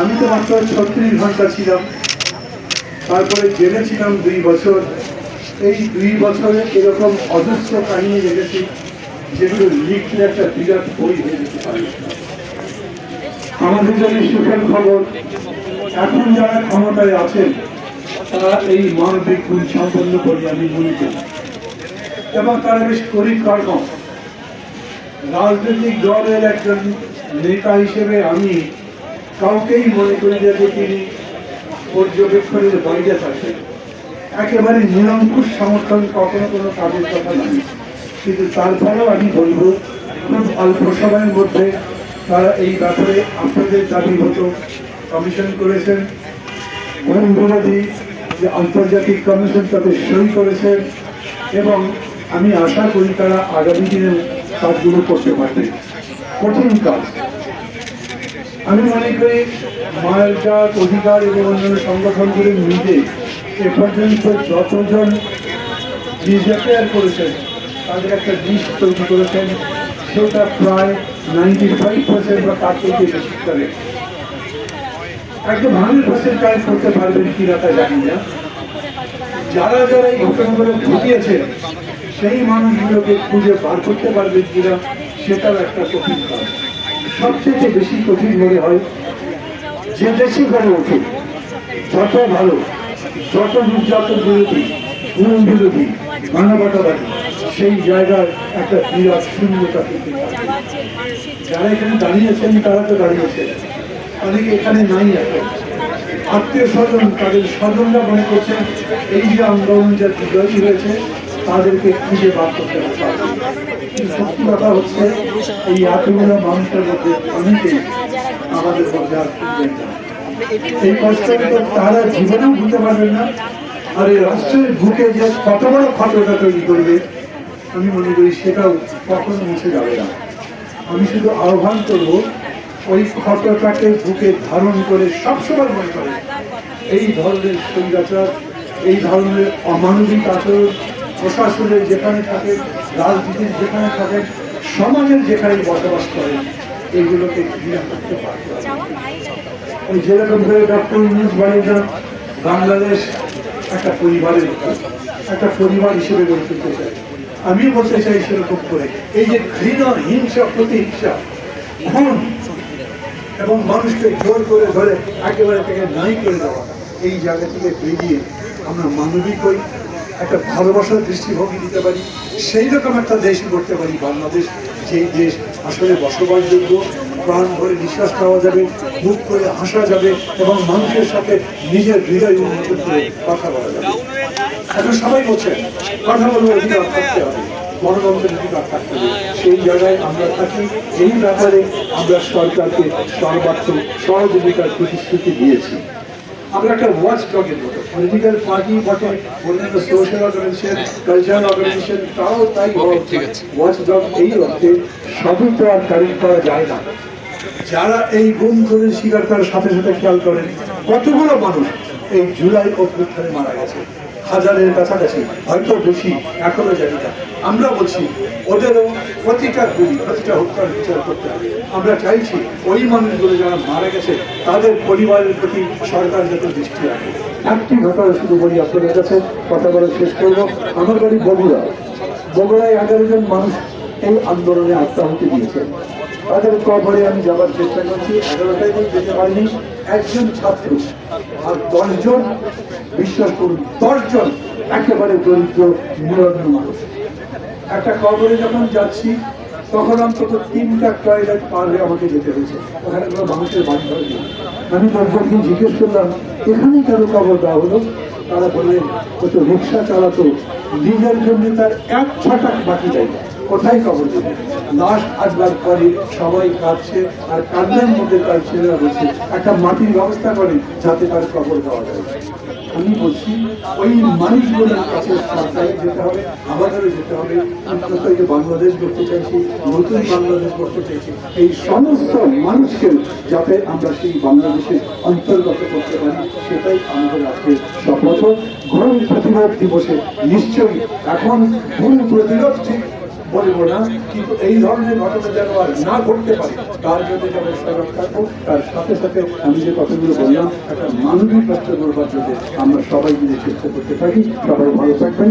আমি তো মাত্র ছত্রিশ ঘণ্টা ছিলাম। তারপরে জেনেছিলাম দুই বছর। এই দুই বছরে এরকম অজস্র কাহিনী দেখেছি, যেগুলো লিখলে একটা বিরাট বই হয়ে যেতে পারে। আমাদের জন্য সুখের খবর, এখন যারা ক্ষমতায় আছেন, তারা এই মানবিক গুণ সম্পন্ন করি আমি মনে করি এবং তারা বেশ পরিকর্ম রাজনৈতিক দলের একজন নেতা হিসেবে আমি কাউকেই মনে করি না যে তিনি পর্যবেক্ষণের বাইরে থাকেন একেবারে নিরঙ্কুশ সমর্থন কখনো কোনো কাজের কথা নয়। কিন্তু তারপরেও আমি বলব, খুব অল্প সময়ের মধ্যে তারা এই ব্যাপারে আপনাদের দাবি মতো কমিশন করেছেন। কোন বিরোধী যে আন্তর্জাতিক কমিশন তাতে সই করেছেন এবং আমি আশা করি তারা আগামী দিনে কাজগুলো করতে পারবে। কঠিন কাজ। আমি মনে করি মায়ের অধিকার এবং অন্যান্য সংগঠনগুলি মিলে এ পর্যন্ত যতজন ডিসঅ্যাপিয়ার করেছেন, তাদের একটা লিস্ট তৈরি করেছেন, সেটা প্রায় নাইনটি ফাইভ পার্সেন্ট বা তার থেকে বেশি করে একদম হান্ড্রেড পার্সেন্ট কাজ করতে পারবেন কিনা তা জানি না। যারা যারা এই ঘটনাগুলো ঘটিয়েছেন, সেই মানুষগুলোকে খুঁজে বার করতে পারবেন কিনা, সেটাও একটা কঠিন কাজ। সবচেয়ে বেশি কঠিন মনে হয় যে দেশে গড়ে ওঠে যত ভালো যত নির্যাতন বিরোধী গুণ বিরোধী, মানবতাবাদী, সেই জায়গার একটা বিরাট শূন্যতা। যারা এখানে দাঁড়িয়েছেন তারা তো দাঁড়িয়েছেন অনেকে এখানে নাই এখন। আত্মীয় স্বজন, তাদের স্বজনরা মনে করছেন, এই যে আন্দোলন যা বিজয়ী হয়েছে, তাদেরকে খুঁজে বার করতে হবে। সত্যি কথা হচ্ছে এই এতগুলো মানুষের আমাদের মধ্যে আর খুঁজবেন না। এই কষ্টটা তারা জীবনেও ভুলতে পারবেন না। আর এই রাষ্ট্রের বুকে যে কত বড় ক্ষতটা তৈরি করবে, আমি মনে করি সেটাও কখনো মুছে যাবে না। আমি শুধু আহ্বান করব, ওই ক্ষতটাকে বুকে ধারণ করে সবসময় মনে করে, এই ধরনের স্বৈরাচার এই ধরনের অমানবিক আচরণ প্রশাসনের যেখানে থাকে, রাজনীতির যেখানে থাকে সমাজের যেখানে বসবাস করে এইগুলোকে ঘৃণা করতে পারতে হবে ওই যেরকম করে ডক্টর ইউনুস না বাংলাদেশ একটা পরিবারের একটা পরিবার হিসেবে গড়ে তুলতে চাই আমি বলতে চাই সেরকম করে, এই যে ঘৃণা, হিংসা, প্রতিহিংসা, খুন, এবং মানুষকে জোর করে ধরে, একেবারে থেকে নাই করে দেওয়া, এই জায়গা থেকে বেরিয়ে আমরা মানবিক হই একটা ভালোবাসার দৃষ্টিভঙ্গি দিতে পারি, সেই রকম একটা দেশ করতে পারি। বাংলাদেশ যেই দেশ আসলে বসবাসযোগ্য, প্রাণ ভরে নিঃশ্বাস পাওয়া যাবে মুখ করে হাসা যাবে এবং মানুষের সাথে নিজের হৃদয় উন্মোচন করে কথা বলা যাবে। এখন সবাই বলছে, কথা বলব অধিকার থাকতে হবে, গণতন্ত্রের অধিকার থাকতে হবে। সেই জায়গায় আমরা থাকি, এই ব্যাপারে আমরা সরকারকে সর্বাত্মক সহযোগিতার প্রতিশ্রুতি দিয়েছি। আমরা একটা ওয়াচ ডগের মতো। পলিটিক্যাল পার্টি বটে অন্যান্য সোশ্যাল অর্গানাইজেশন কালচারাল অর্গানাইজেশন তাও তাই ওয়াচ ডগ এই অর্থে সবই তো আর কারেন্ট করা যায় না। যারা এই গুম করে শিকার করার সাথে সাথে খেয়াল করেন কতগুলো মানুষ এই জুলাই অভ্যুত্থানে মারা গেছে? হাজারের কাছাকাছি, হয়তো বেশি, এখনও জানি না। আমরা বলছি, ওদেরও প্রতিটা গুলি, প্রতিটা হত্যার বিচার করতে হবে। আমরা চাইছি, ওই মানুষগুলো যারা মারা গেছে, তাদের পরিবারের প্রতি সরকার যাতে দৃষ্টি রাখে। একটি ঘটনা শুধু বলি আপনাদের কাছে, কথা বলে শেষ করব। আমার বাড়ি বগুড়া। বগুড়ায় এগারো জন মানুষ এই আন্দোলনে আত্মাহুতি দিয়েছেন তাদের কবরে আমি যাবার চেষ্টা করছি, এগারোটায় যেতে পারিনি। একজন ছাত্র আর দশজন বিশ্বাস করুন দশজন একেবারে দরিদ্র নিরন্ন মানুষ। একটা কবরে যখন যাচ্ছি, তখন অন্তত তিনটা টয়লেট পার আমাকে যেতে হয়েছে। ওখানে কোনো মানুষের বাড়ি নেই। আমি লোকজনকে জিজ্ঞেস করলাম এখানেই কেন কবর দেওয়া হলো? তারা বললেন ও তো রিক্সা চালাতো, নিজের জন্য তার এক ছটাক বাকি দেয় কোথায় কবর দেবে? লাশ আসবার পরে সবাই কাঁদছে, আর কান্নার মধ্যে তার ছেলেরা বলছে, একটা মাটির ব্যবস্থা করে যাতে তার কবর দেওয়া যায়। আমি বলছি, ওই মানুষগুলোর কাছে সরকারে যেতে হবে, আমাদেরও যেতে হবে। অন্তত যে বাংলাদেশ করতে চাইছি, নতুন বাংলাদেশ করতে চাইছি। এই সমস্ত মানুষকে যাতে আমরা সেই বাংলাদেশের অন্তর্গত করতে পারি, সেটাই আমাদের আজকে শপথ। ঘুম প্রতিরোধ দিবসে নিশ্চয়ই এখন ঘুম প্রতিরোধ ঠিক বলব না, কিন্তু এই ধরনের ঘটনা যেন আর না ঘটতে পারে, তার জন্য যেন সজাগ থাকব তার সাথে সাথে আমি যে কথাগুলো বললাম, একটা মানবিক রাষ্ট্র গড়বার জন্য আমরা সবাই মিলে চেষ্টা করতে থাকি। সবাই ভালো থাকবেন।